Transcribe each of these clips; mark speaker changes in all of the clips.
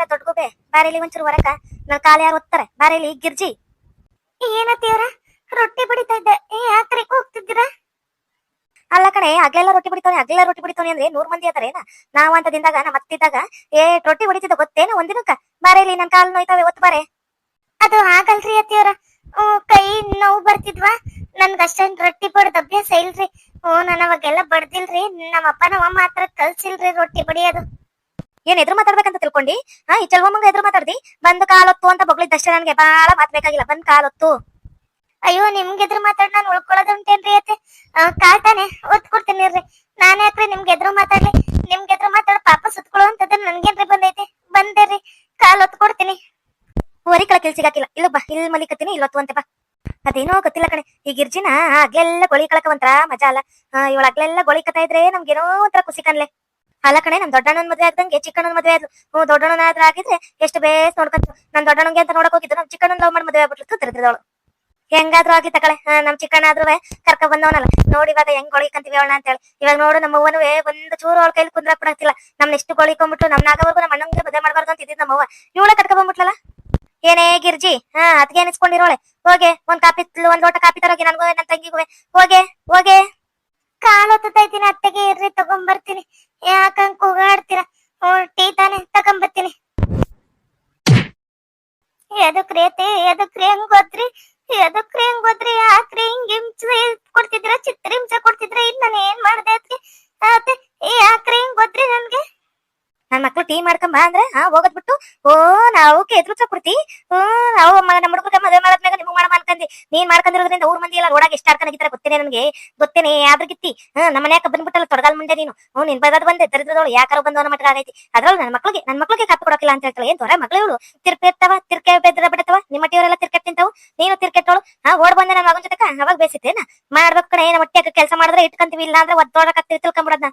Speaker 1: ಬಂದಿಲ್ಲ ದೊಡ್ಡ ಗುಬೆ ಬಾರೇಲಿ ಒಂಚೂರು ಹೊರಕ ನನ್ ಕಾಲ ಯಾರು ಒತ್ತಾರೆ? ಬಾರೇಲಿ ಗಿರ್ಜಿ. ಏನತ್ತೀವ್ರ? ರೊಟ್ಟಿ ಬಡಿತಾ ಇದ್ದೆ. ಯಾಕ್ರೆ ಹೋಗ್ತಿದ್ದೀರಾ? ಅಲ್ಲ ಕಣೆ ಅಗ್ಲೆಲ್ಲ ರೊಟ್ಟಿ ಬಿಡಿತಾನೆ ಅಗ್ಲೆಲ್ಲ ರೊಟ್ಟಿ ಬಿಡಿತಾನೆ ಅಂದ್ರೆ ನೂರ್ ಮಂದಿ ಅದಾರೇನ? ನಾವು ಅಂತ ದಿನದಾಗ ನಮ್ಮ ಅತ್ತಿದ್ದಾಗ ಏ ರೊಟ್ಟಿ ಹೊಡಿತಿದ್ದ ಗೊತ್ತೇನ ಒಂದಿನಕ್ಕ ಬಾರೇಲಿ ನನ್ ಕಾಲ್ ನೋಯ್ತಾವೆ ಒತ್ತು ಬಾರೆ. ಅದು ಆಗಲ್ರಿ ಅತ್ತಿಯವ್ರ. ಕೈ ನೋವು ಬರ್ತಿದ್ವಾ? ನನ್ಗ ಅಷ್ಟೊಂದ್ ರೊಟ್ಟಿ ಬಡ್ದ ಅಭ್ಯಾಸ ಇಲ್ರಿ. ಓ ನಾನು ಅವಾಗೆಲ್ಲ ಬಡ್ದಿಲ್ರಿ. ನಮ್ಮ ಅಪ್ಪ ನಮ್ಮ ಅಮ್ಮ ಹತ್ರ ಕಲ್ಸಿಲ್ರಿ ರೊಟ್ಟಿ ಬಡಿಯೋದು. ಏನ್ ಎದುರು ಮಾತಾಡ್ಬೇಕಂತ ತಿಳ್ಕೊಂಡಿ? ಹಾ, ಈ ಚಲ್ವಮ್ಮಂಗ ಎದುರು ಮಾತಾಡ್ದಿ? ಬಂದ್ ಕಾಲೊತ್ತು ಅಂತ ಬೊಗಳಿದ್ದಷ್ಟೇ ನನ್ಗೆ ಬಹಳ ಮಾತ್ ಬೇಕಾಗಿಲ್ಲ. ಬಂದ್ ಕಾಲೊತ್ತು. ಅಯ್ಯೋ, ನಿಮ್ಗೆ ಎದ್ರು ಮಾತಾಡ್ ನಾನು ಉಳ್ಕೊಳ್ಳೋದುಂಟೇನ್ರಿ ಅತ್ತೆ? ಕಾಯ್ತಾನೆ ಒತ್ ಕೊಡ್ತೀನಿ ನಾನೇ ಹಾಕ್ರಿ ನಿಮ್ಗೆ ಎದುರು ಮಾತಾಡ್ಲಿ. ನಿಮ್ಗೆ ಎದ್ರು ಮಾತಾಡ ಪಾಪ ಸುತ್ಕೊಳೋ ಅಂತದ್ ನನ್ಗೇನ್ರಿ ಬಂದೈತೆ? ಬಂದೇರಿ ಕಾಲ್ ಒತ್ ಕೊಡ್ತೀನಿ. ಹೊರಿಕಳ ಕೆಲ್ಸಿಗಾಕಿಲ್ಲ ಇಲ್ಲ ಬಾ, ಇಲ್ಲಿ ಮಲಿಕತ್ತೀನಿ ಇಲ್ಲ ಒತ್ತುವಂತೆ ಬಾ. ಅದೇನೋ ಗೊತ್ತಿಲ್ಲ ಕಣೆ. ಈ ಗಿರ್ಜಿನ ಆಗ್ಲೆಲ್ಲ ಗೋಳಿ ಕಳಕ ಒಂಥರ ಮಜಾ ಅಲ್ಲ. ಇವಳ ಅಗ್ಲೆಲ್ಲ ಗೊಳಿ ಕತಾ ಇದ್ರೆ ನಮ್ಗೇನೋ ಒಂಥರ ಖುಷಿ ಕನ್ಲೆ ಅಲ್ಲ ಕಣೆ, ನಮ್ ದೊಡ್ಡಣ್ಣನ ಮದ್ವೆ ಆಗ್ದಂಗೆ ಚಿಕ್ಕಣ್ಣನ ಮದ್ವೆ ಆದ್ಲು. ಹ್ಞೂ, ದೊಡ್ಡಣ್ಣನ ಆದ್ರೆ ಆಗಿದ್ರೆ ಎಷ್ಟು ಬೇಸ್ ನೋಡ್ಕಂತು ನನ್ ದೊಡ್ಡಣ್ಣಂಗೆ ಅಂತ ನೋಡಕ್ ಹೋಗಿದ್ದು, ನಮ್ ಚಿಕ್ಕಣ್ಣನ ಲವ್ ಮಾಡಿ ಮದ್ವೆ ಆಗ್ಬಿಟ್ಟು ಹೆಂಗಾದ್ರೂ ಆಗಿ ತಕಳೆ ನಮ್ ಚಿಕ್ಕಣ್ಣ ಆದ್ರೂ ಕರ್ಕ ಬಂದವನಲ್ಲ. ನೋಡಿ ಇವಾಗ ಹೆಂಗ್ ಗೊಳಿಕಂತೀವಿ ಅವಳ ಅಂತ ಹೇಳಿ. ಇವಾಗ ನೋಡು, ನಮ್ಮ ಅವ್ವನು ಒಂದು ಚೂರು ಅವಳ ಕೈಲಿ ಕುಂದ್ರಾಕ್ ಬಿಡಕ್ತಿಲ್ಲ ನಮ್ನ ಎಷ್ಟು ಗೊಳಿಕೊಂಡ್ಬಿಟ್ಟು ನಮ್ ನಾಗವರ್ಗು ನಮ್ಮ ಅಣ್ಣಂಗೆ ಮದ್ವೆ ಮಾಡಬಾರ್ದು ಅಂತ ಇದ್ದಿದ್ ನಮ್ಮವ್ವ ಇವಳ ಕಟ್ಕ ಬಂದ್ಬಿಟ್ಲಲ್ಲ? ಏನೇ ಗಿರ್ಜಿ, ಹಾ ಅದ್ಗೆ ಅನಿಸ್ಕೊಂಡಿರೋಳೆ. ಹೋಗೆ, ಒಂದ್ ಕಾಪಿ ಒಂದ್ ಲೋಟ ಕಾಪಿ ತರೋಗಿ ನನ್ಗೂ ನನ್ ತಂಗಿಗೂ ಹೋಗೆ ಹೋಗೆ. ಕಾಲು ಹೊತ್ತೈತೀನಿ ಅತ್ತೆಗೆ ಇರ್ರಿ, ತಗೊಂಬರ್ತೀನಿ. ಯಾಕಂಗ್ ಕೂಗಾಡ್ತೀರ? ಟೀ ತಾನೆ ತಗೊಂಬರ್ತೀನಿ ಎದಕ್ರಿ ಅತ್ತೆ? ಎದಕ್ರಿ? ಹೆಂಗ್ ಗೊತ್ತ್ರಿ? ಎದಕ್ರಿ? ಹೆಂಗ್ ಗೊತ್ತ್ರಿ? ಯಾಕ್ರಿ? ಹಿಂಗ್ ಹಿಂಸ ಕೊಡ್ತಿದ್ರ ಚಿತ್ರ ಹಿಂಸೆ ಕೊಡ್ತಿದ್ರ ಇದ್ ನಾನು ಏನ್ ಮಾಡ್ದೆ ಅತ್ತೆ ಯಾಕ್ರಿ ಹಿಂಗ್ ಗೊತ್ತ್ರಿ ನನ್ಗೆ ನನ್ ಮಕ್ಳು ಟೀ ಮಾಡ್ಕೊಂಬ ಅಂದ್ರೆ? ಹಾ, ಹೋಗದ್ ಬಿಟ್ಟು. ಓ, ನಾವು ಎದ್ರು ಕೊಡ್ತಿ ಹ್ಮ್, ನಾವು ನಮ್ಮ ಹುಡುಗ ಮದುವೆ ಮಾಡದ್ಮ್ಯಾಗ ನಿಮ್ಗೆ ಮಾಡ ಅನ್ಕಂದಿ ನೀನ್ ಮಾಡ್ಕೊಂಡಿರೋದ್ರಿಂದ ಊರ್ ಮಂದಿ ಎಲ್ಲ ರೋಡಾಗ ಎಷ್ಟು ಆಡ್ಕೊಂಡಿರ್ತಾರೆ ಗೊತ್ತೇನೆ ನನಗೆ? ಗೊತ್ತೇನೆ, ಆದ್ರ ಗಿತ್ತಿ ಹ್ಮ್, ನಮ್ಮ ಮನ್ಯಾಗ ಬಂದ್ಬಿಟ್ಟಲ್ಲ ತೊಡಗಾಲ್ ಮುಂದೆ ನೀನು. ಹ್ಞೂ ನಿನ್ ಬಗದ್ ಬಂದೆ, ದರಿದ್ರದವಳು, ಯಾಕಾರೋ ಬಂದವನ ಮಟ್ಟ ಆಗೈತಿ. ಅದ್ರಲ್ಲಿ ನನ್ನ ಮಕ್ಳಿಗೆ ನನ್ನ ಮಕ್ಳಿಗೆ ಕಾಪಿ ಕೊಡಕಿಲ್ಲ ಅಂತ ಹೇಳ್ತಾಳೆ. ಏನ್ ತೊರೆ ಮಕ್ಳು ಇವಳು ತಿರ್ಪೆತ್ತವ, ತಿರ್ಕೆ ಬೆದ್ರ ಬಿಡತ್ತವ. ನಿಮ್ಮ ಟಿಯವರೆಲ್ಲ ತಿರ್ಕೆಟ್ ತಿಂತಾವು. ನೀನು ತಿರ್ಕೆಟ್ಟೋಳು. ಹಾ, ಓಡ್ ಬಂದೆ ನನ್ನ ಮಗನ ಜೊತೆಕ. ಅವಾಗ ಬೇಸಿತ್ತೇನ? ಮಾಡ್ಬೇಕು ಕಣೆ, ಏನ ಹೊಟ್ಟೆ ಕೆಲಸ ಮಾಡಿದ್ರೆ ಇಟ್ಕಂತೀವಿ ಇಲ್ಲ ಅಂದ್ರೆ ಒದ್ದೋಡಕತ್ತೀವಿ ತಿಳ್ಕೊಂಬಿಡದ್ನ.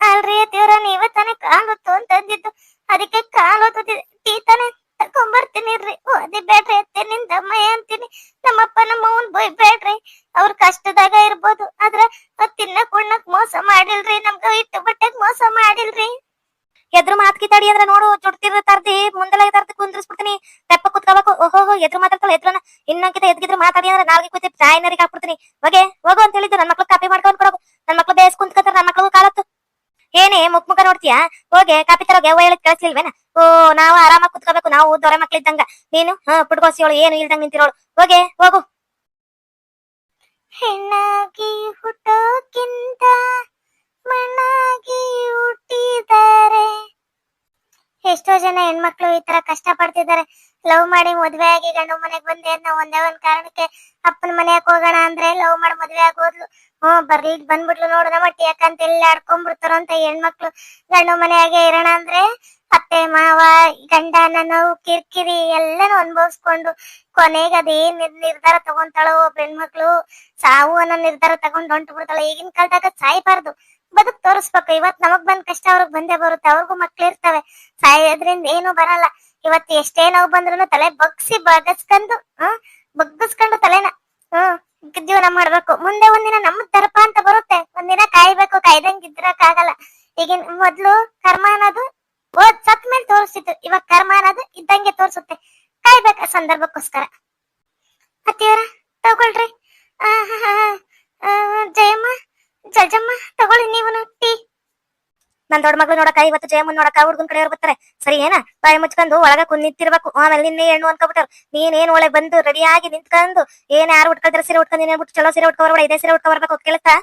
Speaker 1: ಅಲ್ರಿ ದೇವ್ರ ನೀವ ತಾನೆ ಕಾಲು ಹೊತ್ತು ಅದಕ್ಕೆ ಕಾಲು ಟೀ ತಾನೆ ತಕೊಂಬರ್ತೀನಿ ಇರ್ರಿ. ಓದಿ ಬೇಡ್ರಿ ಅತ್ತೆ, ನಿಂದ ದಮ್ಮಯ್ಯ ಅಂತೀನಿ. ನಮ್ಮಪ್ಪ ನಮ್ಮವನ್ ಬೈ ಬೇಡ್ರಿ ಅವ್ರ ಕಷ್ಟದಾಗ ಇರ್ಬೋದು. ಆದ್ರ ತಿನ್ನಕ್, ಉಣ್ಣಕ್ ಮೋಸ ಮಾಡಿಲ್ರಿ. ನಮ್ಗ ಇಟ್ಟು ಬಟ್ಟೆಗ್ ಮೋಸ ಮಾಡಿಲ್ರಿ. ಎದ್ರು ಮಾತ್ ಕಿತಾಡಿ ಅಂದ್ರೆ ನೋಡು ಚುಡ್ತಿರ್ ತರ್ದಿ ಮುಂದೆಲ್ಲ ತರ್ದಿ ಕುಂದ್ರಿಸ್ಬಿಡ್ತೀನಿ. ತೆಪ್ಪ ಕುತ್ಕೋಬೇಕು. ಓಹೋ ಎದ್ರು ಮಾತಾಡ್ತಾಳೆ ಎದ್ರನ. ಇನ್ನೊಂಕಿತ ಎದ್ಗಿದ್ರು ಮಾತಾಡಿ ಅಂದ್ರೆ ನಾಲ್ಗೆ ಕೂತಿ ಚಾಯ್ನರಿಗೆ ಹಾಕ್ಬಿಡ್ತೀನಿ. ಹೋಗೆ, ಹೋಗು ಅಂತ ಹೇಳಿದ್ದು. ನನ್ನ ಮಕ್ಳು ಕಾಪಿ ಮಾಡ್ಕೊಂಡ್ ಕೊಡೋದು ನನ್ನ ಮಕ್ಳು ಬೇಸ್ ಕುಂತ್ಕಂತಾರ ನನ್ನ ಏನೇ ಮುಖ ಮುಖ ನೋಡ್ತೀಯಾ? ಹೋಗೆ ಕಾಪಿ ತರೋಗೆ, ಅವ್ವ ಹೇಳದ್ ಕಳ್ಸಿಲ್ವೇನ ಓ, ನಾವು ಆರಾಮಾಗಿ ಕುತ್ಕೋಬೇಕು, ನಾವು ದೊರೆ ಮಕ್ಳಿದ್ದಂಗ ನೀನು? ಹಾ ಪುಟ್ಕೋಸಿಯೋಳು ಏನು ಇಲ್ದಂಗ ನಿಂತಿರೋಳು. ಹೋಗೆ, ಹೋಗು. ಹೆಣ್ಣಾಗಿ ಹುಟ್ಟೋಕ್ಕಿಂತ ಜನ ಹೆಣ್ಮಕ್ಳು ಈ ತರ ಕಷ್ಟ ಪಡ್ತಿದ್ದಾರೆ ಲವ್ ಮಾಡಿ ಮದ್ವೆ ಆಗಿ ಗಂಡು ಮನೆಗ್ ಬಂದೆ ನಾವ್ ಒಂದೇ ಒಂದ್ ಕಾರಣಕ್ಕೆ ಅಪ್ಪನ ಮನೆಯಕ್ ಹೋಗೋಣ ಅಂದ್ರೆ ಲವ್ ಮಾಡಿ ಮದ್ವೆ ಆಗೋದ್ಲು. ಹ್ಮ್ ಬರ್ಲಿ ಬಂದ್ಬಿಟ್ಲು ನೋಡೋಣ ಮಟ್ಟಿ ಯಾಕಂತ ಎಲ್ಲ ಆಡ್ಕೊಂಡ್ಬಿಡ್ತಾರ ಅಂತ ಹೆಣ್ಮಕ್ಳು. ಗಂಡು ಮನೆಯಾಗೆ ಇರೋಣ ಅಂದ್ರೆ ಅತ್ತೆ, ಮಾವ ಗಂಡನ ನೋವು ಕಿರಿಕಿರಿ ಎಲ್ಲಾನು ಅನ್ಭವಿಸ್ಕೊಂಡು ಕೊನೆಗೆ ಅದೇನ್ ನಿರ್- ನಿರ್ಧಾರ ತಗೊಂತಾಳೋ ಒಬ್ಬ ಹೆಣ್ಮಕ್ಳು. ಸಾವು ಅನ್ನೋ ನಿರ್ಧಾರ ತಗೊಂಡು ಹೊಂಟು ಬಿಡ್ತಾಳೆ ಈಗಿನ ಕಾಲದಾಗ ಸಾಯ್ಬಾರ್ದು. ಬದುಕ್ ತೋರಿಸ್ಬೇಕು. ಇವತ್ ನಮಗ್ ಬಂದ್ ಕಷ್ಟ ಅವ್ರಿಗೆ ಬಂದೇ ಬರುತ್ತೆ. ಅವ್ರಿಗೂ ಮಕ್ಳು ಇರ್ತವೆ. ಸಾಯೋದ್ರಿಂದ ಏನು ಬರಲ್ಲ. ಇವತ್ತು ಎಷ್ಟೇ ನೋವು ಬಂದ್ರು ತಲೆ ಬಗ್ಸಿ ಬಗಸ್ಕೊಂಡು ಹ್ಮ್ ಬಗ್ಗಿಸ್ಕೊಂಡು ತಲೆನ, ಹ್ಮ್, ಜೀವನ ಮಾಡ್ಬೇಕು. ಮುಂದೆ ಒಂದಿನ ನಮ್ ದರ್ಪ ಅಂತ ಬರುತ್ತೆ. ಒಂದಿನ ಕಾಯ್ಬೇಕು. ಇದ್ರಕ್ಕಾಗಲ್ಲ ಈಗಿನ ಮೊದ್ಲು ಕರ್ಮ ಅನ್ನೋದು ಓದ್ ಸತ್ ಮೇಲೆ ತೋರಿಸ್ತಿತ್ತು. ಇವಾಗ ಕರ್ಮ ಅನ್ನೋದು ಇದ್ದಂಗೆ ತೋರಿಸುತ್ತೆ. ಕಾಯ್ಬೇಕ ಸಂದರ್ಭಕ್ಕೋಸ್ಕರ. ಅತ್ತಿಯವರ, ತಗೊಳ್ರಿ. ಜಯಮ್ಮ ಜಜಮ್ಮ, ತಗೊಳ್ಳಿ ನೀವು ಟೀ. ನನ್ ದೊಡ್ಡ ಮಗಳು ನೋಡಕ ಇವತ್ತು ಜಯಮ್ಮ ನೋಡಕ ಹುಡ್ಗನ್ ಕಡೆಯವ್ರು ಬರ್ತಾರೆ. ಸರಿ, ಏನ? ಬಾಯಿ ಮುಚ್ಕೊಂಡು ಒಳಗ ಕುಂದ್ ನಿಂತಿರ್ಬೇಕು ಆಮೇಲೆ ನಿನ್ನೆ ಹೆಣ್ಣು ಅನ್ಕೊಬಿಟ್ಟರು ನೀನ್ ಏನ್ ಒಳಗೆ ಬಂದು ರೆಡಿಯಾಗಿ ನಿಂತ್ಕೊಂಡು, ಏನ್ ಯಾರು ಉಟ್ಕೊಳ್ತಾರ, ಸೀರೆ ಉಟ್ಕೊಂಡು ನೀನ್ ಬಿಟ್ಟು ಚಲೋ ಸೀರೆ ಉಟ್ಕೊಬರ್ಬೇಡ, ಇದೇ ಸೀರೆ ಉಟ್ಕೊ ಬರ್ಬೇಕು ಕೇಳ್ತಾ?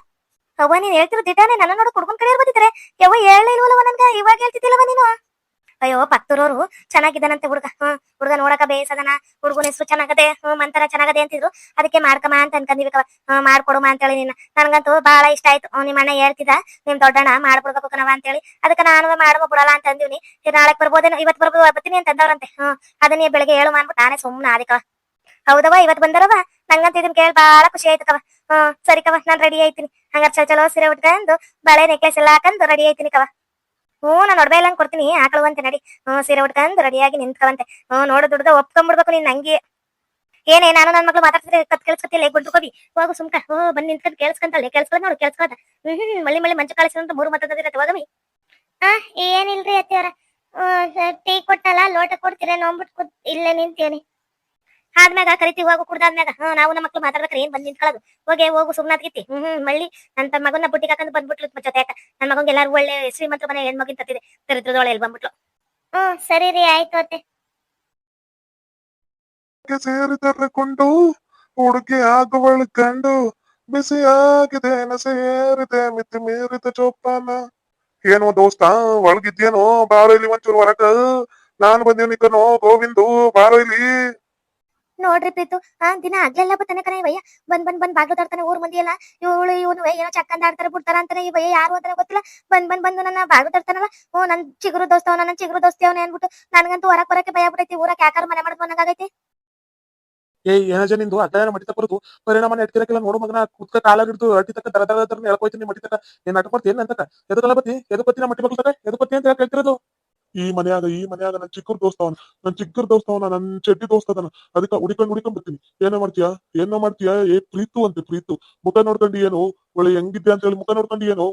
Speaker 1: ಅವ್ವ, ನೀನ್ ಹೇಳ್ತಿರೋ ದಿಟಾನೆ ನನ್ನ ನೋಡ ಹುಡ್ಗನ್ ಕಡೆಯವ್ರು ಬಂದಿದ್ರೆ ಯಾವ ಹೇಳಲೇ ಇಲ್ವಲ್ಲವ ನನ್ಗ? ಇವಾಗ ಹೇಳ್ತಿದ್ದಿಲ್ಲವ ನೀನು? ಅಯ್ಯೋ ಪತ್ತೂರವ್ರು ಚೆನ್ನಾಗಿದ್ದಾನಂತೆ ಹುಡುಗ. ಹ್ಮ್, ಹುಡುಗ ನೋಡಕ ಬೇಸದನ. ಹುಡುಗನ ಹೆಸರು ಚೆನ್ನಾಗದೆ, ಹ್ಮ್ ಮಂತರ ಚೆನ್ನಾಗದೆ ಅಂತಿದ್ರು. ಅದಕ್ಕೆ ಮಾಡ್ಕಮ್ಮ ಅಂತ ಅನ್ಕೊಂಡಿವಿ ಕವ. ಹ್ಮ್, ಮಾಡ್ಕೊಡುಮ ಅಂತೇಳಿ ನಿನ್ನ. ನನ್ಗಂತೂ ಬಹಳ ಇಷ್ಟ ಆಯ್ತು. ನಿಮ್ಮ ಅಣ್ಣ ಹೇಳ್ತಿದ್ದ, ನಿಮ್ ದೊಡ್ಡಣ್ಣ ಮಾಡ್ಬಿಡ್ಬೇಕು ಅಂತ ಅಂತೇಳಿ. ಅದಕ್ಕೆ ನಾನು ಮಾಡುವ ಬಿಡಲ್ಲ ಅಂತ ಅಂದಿವ್ನಿ. ನಾಳೆ ಬರ್ಬೋದೇನೋ ಇವತ್ತು ಬರ್ಬೋದು ಬರ್ತೀನಿ ಅಂತ ಅಂದವ್ರಂತೆ. ಹ್ಮ್, ಅದನ್ನೇ ಬೆಳಿಗ್ಗೆ ಹೇಳು ಮಾಡ್ಬಿಟ್ಟು ನಾನೇ ಸುಮ್ಮನೆ ಆದಿಕವ ಹೌದವ ಇವತ್ತು ಬಂದರವ ನಂಗಂತ ಇದನ್ ಕೇಳಿ ಬಹಳ ಖುಷಿ ಆಯ್ತು ಕವ. ಹ್ಮ್, ಸರಿ ಕವ, ನಾನ್ ರೆಡಿ ಆಯ್ತೀನಿ. ಹಂಗಾರ ಚಲೋ ಸೀರೆ ಉಟ್ಕೊಂಡು, ಬಳೆ ನೆಕ್ಲೆಸ್ ಎಲ್ಲ ಹಾಕೊಂಡು ರೆಡಿ ಆಯ್ತೀನಿ ಕವ. ಹ್ಞೂ, ನಾನು ಒಡವೆ ಎಲ್ಲ ಕೊಡ್ತೀನಿ. ಹಾಕೊಳ್ಳುವಂತೆ ನಡಿ. ಹ್ಞೂ, ಸೀರೆ ಉಟ್ಕೊಂಡು ರೆಡಿಯಾಗಿ ನಿಂತ್ಕವಂತೆ ಹ್ಞೂ, ನೋಡು ದುಡ್ದ ಒಪ್ಕೊಂಡ್ಬಿಡ್ಬೇಕು ನೀನ್ ನಂಗೆ ಏನೇ, ನಾನು ನನ್ನ ಮಕ್ಳು ಮಾತಾಡ್ತಿದ್ರೆ ಕತ್ ಕೇಳಿಸ್ಕೊತಿಲ್ಲ ಗುಡ್ಕೋಬಿ ಹೋಗು ಸುಮ್ಕ. ಹೋ ಬಂದ್ ನಿಂತ್ಕೊಂಡು ಕೇಳಿಸ್ಕೊಂತಲ್ಲ ಕೇಳಿಸ್ಕೊಳ ನೋಡು ಕೇಳಿಸ್ಕೊತ ಹ್ಞೂ ಮಳ್ಳಿ ಮಳ್ಳಿ, ಮಂಚ ಕಳಿಸಿದಂತ ಮೂರು ಮತದಿರತ್ತೆ ಹೋಗಮಿ ಆ, ಏನಿಲ್ರಿ ಅತ್ತಿಯವರ ಟೀ ಕೊಟ್ಟಲ್ಲ, ಲೋಟ ಕೊಡ್ತೀರ ನೋಂಬಿಟ್ಟು ಕೂತ್, ಇಲ್ಲೇ ನಿಂತೀನಿ. ಆದ್ಮ್ಯಾಗ ಕರಿತೀವಿ ಹೋಗು ಕುಡ್ದಾದ್ಮ್ಯಾಗ ಹ್ಮ್ ನಾವು ನಮ್ಮ ಮಕ್ಳು ಮಾತಾಡ್ಬೇಕ್ರೆ ಏನ್ ಬಂದ್ ನಿಂತ್ಕೊಳ್ಳೋದು. ಹೋಗಿ ಹೋಗು ಸುಮ್ನಾದ್ಗಿತ್ತಿ ಹ್ಮ್ ಹ್ಮ್ ಮಳ್ಳಿ. ನನ್ನ ಮಗನ ಬುಟ್ಟಿ ಹಾಕೊಂಡು ಬಂದ್ಬಿಟ್ಲು ಜೊತೆ ಯಾಕ ನನ್ನ ಮಗಂಗೆ ಎಲ್ಲಾರು ಒಳ್ಳೆ ಶ್ರೀಮಂತರ ಮನೆ ಹೆಣ್ಮಗಿನ ತತ್ತಿದೆ. ದರಿದ್ರದೊಳ ಎಲ್ಲಿ ಬಂದ್ಬಿಟ್ಲು. ಹ್ಮ್ ಸರಿ ರೀ ಆಯ್ತು ಅತ್ತೆ
Speaker 2: ಗೆ ಸೇರಿದರೆ ಕೊಂಡು ಹುಡುಗಿ ಆಗುವಳು ಕಂಡು ಬಿಸಿಯಾಗಿದೆ ಸೇರಿದೆ ಮಿತಿ ಮೀರಿದ ಚೋಪಾನ ಏನೋ ದೋಸ್ತ ಒಳಗಿದ್ಯೇನೋ ಬಾರೋ ಇಲ್ಲಿ ಒಂಚೂರು ಹೊರಗ ನಾನು ಬಂದೀನಿ ಕಣೋ ಗೋವಿಂದು ಬಾರೋ ಇಲ್ಲಿ.
Speaker 1: ನೋಡ್ರಿ ಪ್ರೀತು, ಆ ದಿನ ಆಗ್ಲೆಲ್ಲ ಬತ್ತಾನೆ ಕಣ ಇವಯ್ಯ ಬಂದ್ ಬಂದ್ ಬಂದ್ ಬಾಗ್ಲು ತರ್ತಾನೆ ಊರ್ ಮಂದಿ ಎಲ್ಲ. ಇವಳು, ಇವನು ಏನೋ ಚಕ್ಕಂದ ಆಡ್ತಾರೆ, ಬಿಡ್ತಾರ ಅಂತಾನೆ ಇವಯ್ಯ ಯಾರು ಅಂತ ಗೊತ್ತಿಲ್ಲ. ಬಂದ್ ಬಂದ್ ಬಂದು ನನ್ನ ಬಾಗ್ಲು ತರ್ತಾನಲ್ಲ. ಓ ನನ್ ಚಿಗುರು ದೋಸ್ತವ ನನ್ನ ಚಿಗುರು ದೋಸ್ತಿ ಅವನ ಏನ್ಬಿಟ್ಟು ನನ್ಗಂತೂ ಹೊರಕ್ ಬರಕ್ಕೆ ಭಯ ಬಿಡೈತಿ ಊರಕ್ಕೆ ಯಾಕಾರ ಮನೆ ಮಾಡ್ಕೊಂಡು ಅನ್ನಂಗಾಗೈತಿ
Speaker 2: ಏ ಏನಜ ನಿಂದು? ಅಡ್ಡ ಮಡಿತ ಬರುದು? ಪರಿಣಾಮ ಎಟ್ಕಿರಕಿಲ್ಲ ನೋಡು ಮಗನ. ಕುತ್ಕ ಕಾಲ ಹಿಡಿದು ಅಟ್ಟಿ ದರ ದರ ದರ ಹೇಳ್ಕೊಯ್ತೀನಿ ಮಟಿ ಏನ್ ನಾಟಕ ಅಂತಕ ಎದಕ್ಕಲ್ಲ ಬತ್ತಿ? ಎದಕ್ ಬತ್ತಿ ಮಟ್ಟಿ ಮಕ್ಕಳ ತಕ ಎದಕ್ ಬತ್ತಿ ಅಂತ ಹೇಳಿ ಕೇಳ್ತಿರೋದು ಈ ಮನ್ಯಾಗ ಈ ಮನ್ಯಾಗ ನನ್ ಚಿಕ್ಕರ್ ದೋಸ್ತವನ ನನ್ ಚಿಕ್ಕರ್ ದೋಸ್ತವನ ನನ್ ಚಡ್ಡಿ ದೋಸ್ತದನ ಅದಕ್ಕ ಹುಡಿಕೊಂಡ್ ಹುಡಿಕೊಂಡ್ ಬರ್ತೀನಿ ಏನೋ ಮಾಡ್ತೀಯಾ ಏನೋ ಮಾಡ್ತೀಯಾ ಏ ಪ್ರೀತು ಅಂತೆ ಪ್ರೀತು ಮುಖ ನೋಡ್ಕೊಂಡು ಏನು ಒಳ್ಳೆ ಹೆಂಗಿದ್ದೆ ಅಂತ ಹೇಳಿ ಮುಖ ನೋಡ್ಕೊಂಡು ಏನು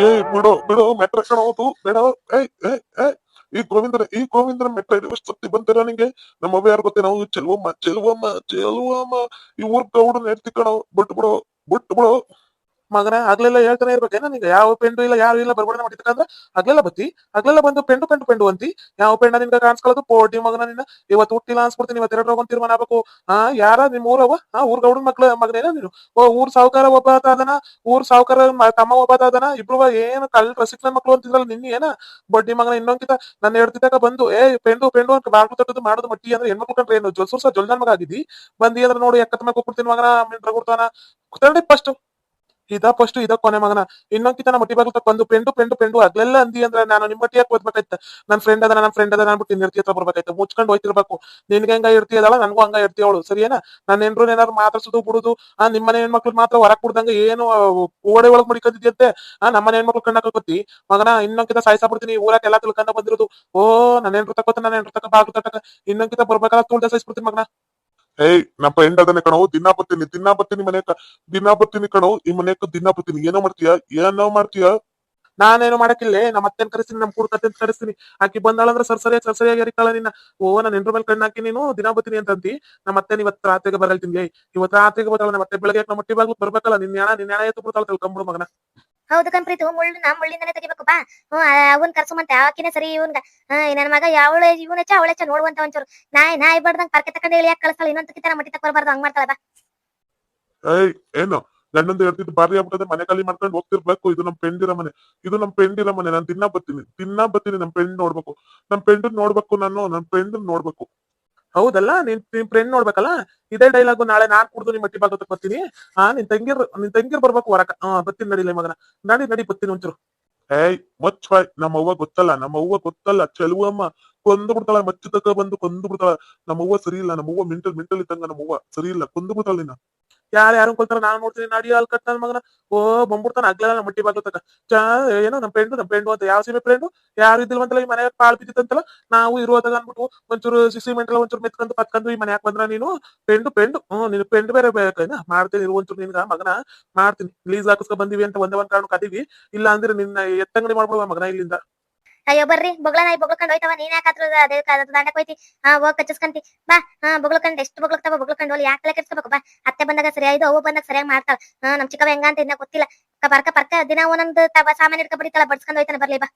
Speaker 2: ಏ ಬಿಡೋ ಬಿಡೋ ಮೆಟ್ರ ಕಣ ಹೋತು ಬೇಡ ಏಯ್ ಏಯ್ ಏಯ್ ಈ ಗೋವಿಂದರ ಈ ಗೋವಿಂದರ ಮೆಟ್ಟ ಹಿಡಿಯುವಷ್ಟು ಶಕ್ತಿ ಬಂತೀರ ನಿಂಗೆ ನಮ್ಮವ್ವ ಯಾರು ಗೊತ್ತೇ ನಾವು ಚೆಲುವಮ್ಮ ಚೆಲುವಮ್ಮ ಚೆಲುವಮ್ಮ ಈ ಊರ್ ಗೌಡ ನೆಡ್ತಿ ಕಣೋ ಬಿಟ್ಟು ಬಿಡು ಬಿಟ್ಟು ಬಿಡು ಮಗನ, ಆಗ್ಲೆಲ್ಲ ಹೇಳ್ತಾನೆ ಇರ್ಬೇಕೇನ ನಿಂಗೆ ಯಾವ ಪೆಂಡು ಇಲ್ಲ, ಯಾರು ಇಲ್ಲ ಬರ್ಬೇಡ ಮಾಡಿರ್ತಕ್ಕಂದ್ರ ಆಗ್ಲೆಲ್ಲ ಬತ್ತಿ, ಆಗ್ಲೆಲ್ಲ ಬಂದು ಪೆಂಡು ಪೆಂಡು ಪೆಂಡು ಅಂತಿ. ಯಾವ ಪೆಂಡ ನಿನ್ಗ ಕಾಣಿಸ್ಕೊಳ್ಳೋದು ಪೋಟಿ ಮಗನ ನಿನ್ನ. ಇವತ್ತು ಹುಟ್ಟಿಲ್ಲ ಅನ್ಸ್ಬಿಡ್ತೀನಿ, ಇವತ್ತು ಎರಡು ರೋಗ ತೀರ್ಮಾನ ಆಗ್ಬೇಕು. ಹಾ ಯಾರ? ನಿಮ್ ಊರವ ಹಾ ಊರ್ ಗೌಡನ್ ಮಕ್ಳ ಮಗನೇನ ನೀನು? ಓ, ಊರ್ ಸಾವುಕಾರ ಒಬ್ಬ ಅದನ ಊರ್ ಸಾವುಕಾರ ತಮ್ಮ ಒಬ್ಬ ಅದನ ಇಬ್ರು ಏನು ಕಳ್ಳ ರಸಿಕ್ಲ ಮಕ್ಳು ಅಂತಿದ್ರಲ್ಲ ನಿನ್ನ, ಏನ? ಬಡ್ಡಿ ಮಗನ ಇನ್ನೊಂಕಿತ ನನ್ನ ಹೇಳ್ತಿದ್ದಾಗ ಬಂದು, ಏ, ಪೆಂಡು ಪೆಂಡು ಅಂತ ಬಾಗ್ಲು ತಟ್ಟದು ಮಾಡೋದು ಮಟ್ಟಿ ಅಂದ್ರೆ ಹೆಣ್ಮಕ್ಳು ಕಂಡ್ರೆ ಏನು? ಜೊಲ್ಸುರ್ಸ ಜೊಲ್ದನ್ ಮಗ ಆಗಿದ್ದಿ? ಬಂದಿ ಅಂದ್ರೆ ನೋಡಿ ಎಕ್ಕತ್ತ ತಮ್ಮ ಕೊಡ್ತೀನಿ ಮಗನ, ಮಿಂಟ್ರ ಕೊಡ್ತಾನ. ಕುತ್ಕೊಂಡಿ ಫಸ್ಟ್ ಇದ ಫಸ್ಟ್ ಇದ ಕೊನೆ ಮಗನ. ಇನ್ನೊಂದ್ಕಿತ ನಮ್ಮ ಮಟ್ಟಿ ಬಾಗ್ಲು ಬಂದು ಪೆಂಡು ಪೆಂಡು ಪೆಂಡು ಅಗ್ಲೆಲ್ಲ ಅಂದಿ ಅಂದ್ರೆ ನಾನು ನಿಮ್ಮ ಮಟ್ಟಿ ಯಾಕೆ ಓದ್ಬೇಕಾಯ್ತ. ನನ್ನ ಫ್ರೆಂಡ್ ಅದ ನನ್ನ ಫ್ರೆಂಡ್ ಅದ ಅನ್ಬಿಟ್ಟು ನಿನ್ನ ಹತ್ರ ಬರ್ಬೇಕಾಯ್ತು. ಮುಚ್ಕೊಂಡು ಹೋಯ್ತಿರ್ಬೇಕು. ನಿನ್ಗೆ ಹೆಂಗ ಇರ್ತೀಯಲ್ಲ ನನಗೂ ಹಂಗ ಇರ್ತೀಯವಳು ಸರಿಯೇನಾ? ನಾನು ಏನ್ರು ಏನಾದ್ರು ಮಾತಾಡ್ಸೋದು ಬಿಡುದು? ಆ ನಿಮ್ಮನೆ ಹೆಣ್ಮಕ್ಳು ಮಾತ್ರ ಹೊರಗೆ ಕುಡ್ದಂಗ ಏನು ಓಡೆ ಒಳಗ್ ಮಡಿಕಂದಿದ್ಯಂತೆ? ಆ ನಮ್ಮನೆ ಹೆಣ್ಮಕ್ಳು ಕಣ್ಣ ಕತ್ತಿ ಮಗನ, ಇನ್ನೊಂದ್ಕಿತ ಸಾಯಿಸಾಬಿಡ್ತೀನಿ ಊರಾಗ ಎಲ್ಲಾ ತಿಳ್ಕೊಂಡ ಬಂದಿರೋದು. ಓ, ನನ್ನ ಹೆಣ್ರು ತಕೋತ ನನ್ನ ಹೆಣ್ರು ತಕ ಬಾಗ್ಲು ತಟ್ಟಕ. ಇನ್ನೊಂಕಿತ ಬರ್ಬೇಕಾದ್ರೆ ತುಳ್ದ ಸಾಯಿಸ್ಬಿಡ್ತೀನಿ ಮಗನ. ಏಯ್ ನಮ್ಮ ಫ್ರೆಂಡ್ ಅದನ್ನ ಕಣವು ದಿನಾ ಬರ್ತೀನಿ ದಿನಾ ಬರ್ತೀನಿ ಮನೆಯಕ್ಕ ದಿನಾ ಬರ್ತೀನಿ ಕಣೋ, ಈ ಮನೆಯಕ್ಕ ದಿನಾ ಬರ್ತೀನಿ. ಏನೋ ಮಾಡ್ತೀಯ? ಏನೋ ಮಾಡ್ತೀಯ? ನಾನೇನು ಮಾಡಕ್ಕಿಲ್ಲ? ನಮ್ಮ ಅತ್ತೆನ್ ಕರೆಸ್ತೀನಿ, ನಮ್ ಕತ್ತೆ ಕರೆಸ್ತೀನಿ. ಆಕಿ ಬಂದಾಳಂದ್ರೆ ಸರ್ ಸರಿಯಾಗಿ ಸರ್ ಸರಿಯಾಗಿ ಎರಿತಾಳ ನಿನ್ನ ಓ, ನಾನು ಎಂಟ್ರ ಮೇಲೆ ಕಣ್ಣು ಹಾಕಿ ನೀನು, ದಿನ ಬರ್ತೀನಿ ಅಂತಂತಿ ನಮ್ಮ ಅತ್ತೆ ಇವತ್ತು ರಾತ್ರಿಗೆ ಬರಲ್ತೀನಿ ಇವತ್ತು ರಾತ್ರಿಗೆ ಬರ್ತಾಳ ನಮ್ಮ ಅತ್ತೆ ಬೆಳಗ್ಗೆ ನಮ್ಮ ಮಟ್ಟಿ ಬಾಗ್ಲು ಬರ್ಬೇಕಲ್ಲ? ನಿನ್ನ ನಿನ್ನ ಎತ್ತು ಬಿಡ್ತಾಳ ತಿಳ್ಕೊಂಬಿಡು ಮಗನ.
Speaker 1: ಹೌದು ಕಣ್ಪ್ರೀತು ಮುಳ್ಳು, ನಾ ಮುಳ್ಳಿಂದನೇ ತೆಗಿಬೇಕು, ಬಾ. ಹ್ಮ್ ಅವನ್ ಕರ್ಸುಮಂತೆ, ಆಕಿನೇ ಸರಿ ಇವನ್ಗ. ಹಾ ನನ್ನ ಮಗ ಯಾವಳ ಇವನೆಚ್ಚ ಅವಳೆಚ್ಚ ನೋಡುವಂತ ಒಂಚೂರು. ನಾಯಿ ನಾಯಿ ಬಡ್ದಂಗ್ ಪರ್ಕೆ ತಕೊಂಡ್ ಹೇಳಿ ಯಾಕೆ ಕಳಿಸ್ತಾಳ? ಇನ್ನೊಂದ್ ಕಿತ್ತರ ಮಟ್ಟಿ ತಕೊಬಾರ್ದು ಹಂಗ್ ಮಾಡ್ತಾಳ, ಬಾ.
Speaker 2: ಏಯ್, ಏನು? ಗಂಡಂದು ಹೇಳ್ತಿದ್ದು ಬಾರಿ ಆಗ್ಬಿಟ್ಟದೆ ಮನೆ ಖಾಲಿ ಮಾಡ್ಕೊಂಡು ಹೋಗ್ತಿರ್ಬೇಕು ಇದು ನಮ್ ಪೆಂಡಿರ ಮನೆ. ಇದು ನಮ್ ಪೆಂಡಿರ ಮನೆ, ನಾನು ತಿನ್ನ ಬರ್ತೀನಿ ತಿನ್ನ ಬರ್ತೀನಿ, ನಮ್ ಪೆಂಡ್ ನೋಡ್ಬೇಕು. ನಮ್ ಪೆಂಡ್ ನೋಡ್ಬೇಕು ನಾನು, ನಮ್ ಫ್ರೆಂಡ್ ನೋಡ್ಬೇಕು. ಹೌದಲ್ಲ? ನಿನ್ ನಿನ್ ಫ್ರೆಂಡ್ ನೋಡ್ಬೇಕಲ್ಲ? ಇದೇ ಡೈಲಾಗು ನಾಳೆ ನಾನ್ ಕುಡ್ದು ನಿಮ್ ಮಟ್ಟಿ ಬಾಗ ಬರ್ತೀನಿ. ಆ, ನಿನ್ ತಂಗಿರ್ ನಿನ್ ತಂಗಿರ್ ಬರ್ಬೇಕು ಹೊರಕ ಹಾ ಬರ್ತೀನಿ ನಡಿಲ್ಲ ಮಗನ. ನಡಿ ನಡಿ, ಬರ್ತೀನಿ ಒಂಚೂರು. ಏಯ್ ಮಚ್ ನಮ್ಮ ಅವ್ವ ಗೊತ್ತಲ್ಲ, ನಮ್ಮ ಅವ್ವ ಗೊತ್ತಲ್ಲ. ಚೆಲುವಮ್ಮ ಕೊಂದು ಬಿಡ್ತಾಳ, ಮಚ್ಚು ತಕ ಬಂದು ಕೊಂದು ಬಿಡ್ತಾಳ. ನಮ್ಮ ಅವ್ವ ಸರಿ ಇಲ್ಲ, ನಮ್ಮ ಅವ್ವ ಮಿಂಟಲ್ ಮಿಂಟಲ್ ಇದ್ದಂಗ ನಮ್ಮ ಅವ್ವ. ಸರಿ ಇಲ್ಲ, ಕೊಂದು ಬಿಡ್ತಾಳ ನಿನ್ನ. ಯಾರು ಯಾರು ಕೊಲ್ತಾರ ನಾನು ನೋಡ್ತೀನಿ, ನಡಿ ಅಲ್ಲಿ ಕಟ್ ನನ್ ಮಗನ. ಓ, ಬಂದ್ಬಿಡ್ತಾನ ಆಗ್ಲಲ್ಲ ನಮ್ಮ ಮಟ್ಟಿ ಬಾಗ್ಲು ತಕ ಚಾ, ಏನೋ ನಮ್ಮ ಫ್ರೆಂಡ್ ನಮ್ಮ ಫ್ರೆಂಡ್ ಅಂತ, ಯಾವ ಸಿಮೆ ಫ್ರೆಂಡು ಯಾರು ಇದ್ದಿಲ್ವಂತಲ್ಲ ಈ ಮನೆ ಪಾಳ್ ಬಿದ್ದಿತ್ತಂತಲ್ಲ? ನಾವು ಇರುವಾಗ ಅಂದ್ಬಿಟ್ಟು ಒಂಚೂರು ಸಿಸಿ ಮೆಂಟ್ಲ ಒಂಚೂರು ಮೆತ್ಕೊಂಡು ಪತ್ಕೊಂಡು ಈ ಮನೆ ಯಾಕೆ ಬಂದ್ರ ನೀನು? ಫ್ರೆಂಡ್ ಫ್ರೆಂಡ್ ಹ್ಮ್ ನಿನ್ ಫ್ರೆಂಡ್ ಬೇರೆ ಬೇಕೇನ ಮಾಡ್ತೀನಿ ಇರು ಒಂಚೂರು ನಿನ್ಗ, ಮಗನ. ಮಾಡ್ತೀನಿ. ಲೀಸ್ ಹಾಕಿಸ್ಕೊ ಬಂದಿವಿ ಅಂತ ಒಂದೇ ಒಂದ್ ಕಾರಣ ಕದೀವಿ. ಇಲ್ಲ ಅಂದ್ರೆ ನಿನ್ನ ಎತ್ತಂಗಡಿ ಮಾಡ್ಬಿಡುವ ಮಗನ ಇಲ್ಲಿಂದ.
Speaker 1: ಅಯ್ಯೋ, ಬರ್ರಿ. ಬೊಗ್ಳ ನಾಯಿ ಬೊಗ್ಳ್ಕೊಂಡ್ ಹೋಯ್ತವ. ನೀನ್ ಯಾಕಾದ್ರು ದಂಡಕ್ ಹೋಯ್ತಿ? ಹಾ, ಹೋಗ್ ಕಚ್ಚಿಸ್ಕಂತಿ. ಬಾ. ಹಾ, ಬೊಗ್ಳ್ಕೊಂಡ್, ಎಷ್ಟು ಬೊಗ್ಳ್ತಾವ ಬೊಗ್ಳ್ಕೊಂಡ್ ಹೋಗಿ ಯಾಕೆ ಕೆಡ್ಸ್ಕೋಬೇಕು? ಬಾ. ಅತ್ತೆ ಬಂದಾಗ ಸರಿಯಾಯ್ದು ಅವು ಬಂದಾಗ ಸರಿಯಾಗಿ ಮಾಡ್ತಾಳ. ಹಾ, ನಮ್ ಚಿಕ್ಕವ ಹೆಂಗ ಅಂತ ಇನ್ನ ಗೊತ್ತಿಲ್ಲ. ಕ- ಪರ್ಕ ಪರ್ಕ ದಿನ ಒಂದೊಂದು ಸಾಮಾನ್ಯ ಸಾಮಾನ್ ಇಟ್ಕೊಂಡ್ ಬಡಿತಾಳ. ಬಡ್ಸ್ಕೊಂಡ್ ಹೋಯ್ತಾನೆ. ಬರ್ಲಿ, ಬಾ.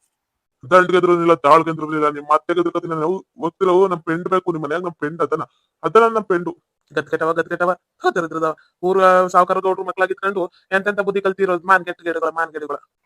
Speaker 2: ದಂಡ್ಗೆದ್ರನಿಲ್ಲ ತಾಳ್ಗೆದ್ರನಿಲ್ಲ ನಿಮ್ಮ ಅತ್ತೆಗೆ ಎದುರ್ಕತೀನಿ ನಾವು ಗೊತ್ತಿರೋ ನಮ್ ಫ್ರೆಂಡ್ ಬೇಕು ನಿಮ್ಮ ನಮ್ ಫ್ರೆಂಡ್ ಅದನ. ಅದನ್ನ ನಮ್ ಫ್ರೆಂಡು ಗತ್ಕಟವ ಗತ್ಕಟವ ದರಿದ್ರದವ. ಊರ ಸಾವುಕಾರ ಗೌಡ್ರು ಮಕ್ಳಾಗಿತ್ಕೊಂಡು ಎಂತೆಂತ ಬುದ್ಧಿ ಕಲ್ತಿರೋದು? ಮಾನ್ ಕೆಟ್ಟ ಗಿಡಗಳು ಮಾನ್ ಗಿಡಗಳು